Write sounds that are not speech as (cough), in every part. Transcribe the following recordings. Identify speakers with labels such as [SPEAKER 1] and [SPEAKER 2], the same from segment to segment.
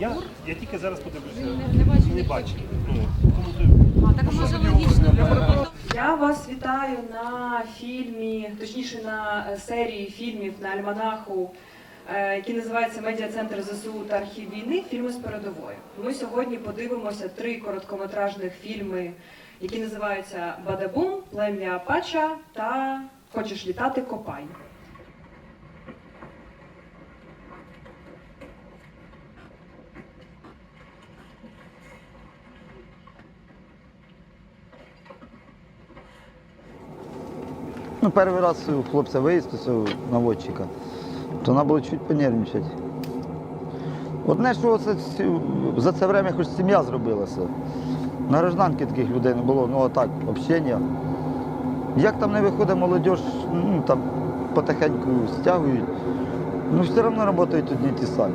[SPEAKER 1] Я, я тільки зараз подивлюся.
[SPEAKER 2] Не, не бачу.
[SPEAKER 1] Не. Ну, тому ти-
[SPEAKER 2] А, так може логічно.
[SPEAKER 3] Я вас вітаю на фільмі, точніше на е, серії фільмів на альманаху, який називається Медіа-центр ЗСУ та архів війни. Фільми з передової. Ми сьогодні подивимося три короткометражних фільми, які називаються Бадабум, Плем'я Апача та Хочеш літати Копай.
[SPEAKER 4] Ну, перший раз у хлопця виїзд у цього наводчика, то треба було чуть понервничати. Одне, що це, за це время хоч сім'я зробилася. На гражданки таких людей не було, ну отак, общення. Як там не виходить молодь, ну там потихеньку стягують, ну все одно працюють одні ті самі.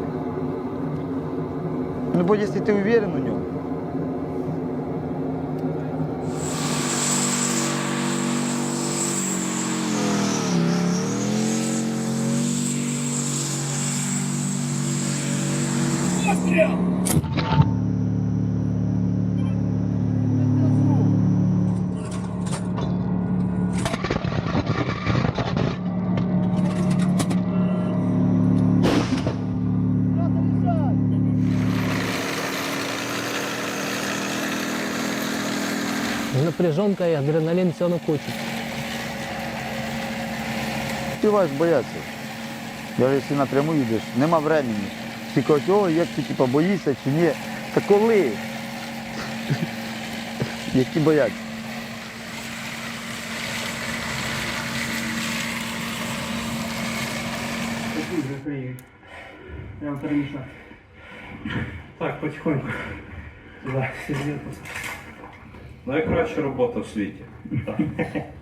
[SPEAKER 4] Ну, бо якщо ти уверен у ньому,
[SPEAKER 5] Напряженка и адреналин все на кучу.
[SPEAKER 4] співаєш боятися. Навіть якщо напряму їдеш, нема времени. Всі кажуть, о, як ти типу, боїшся чи ні. Та коли? Які бояться.
[SPEAKER 1] Прям перемішати. Так, потихоньку. Да, все з'єднуться.
[SPEAKER 6] Найкраща робота в світі.
[SPEAKER 1] Так. (laughs)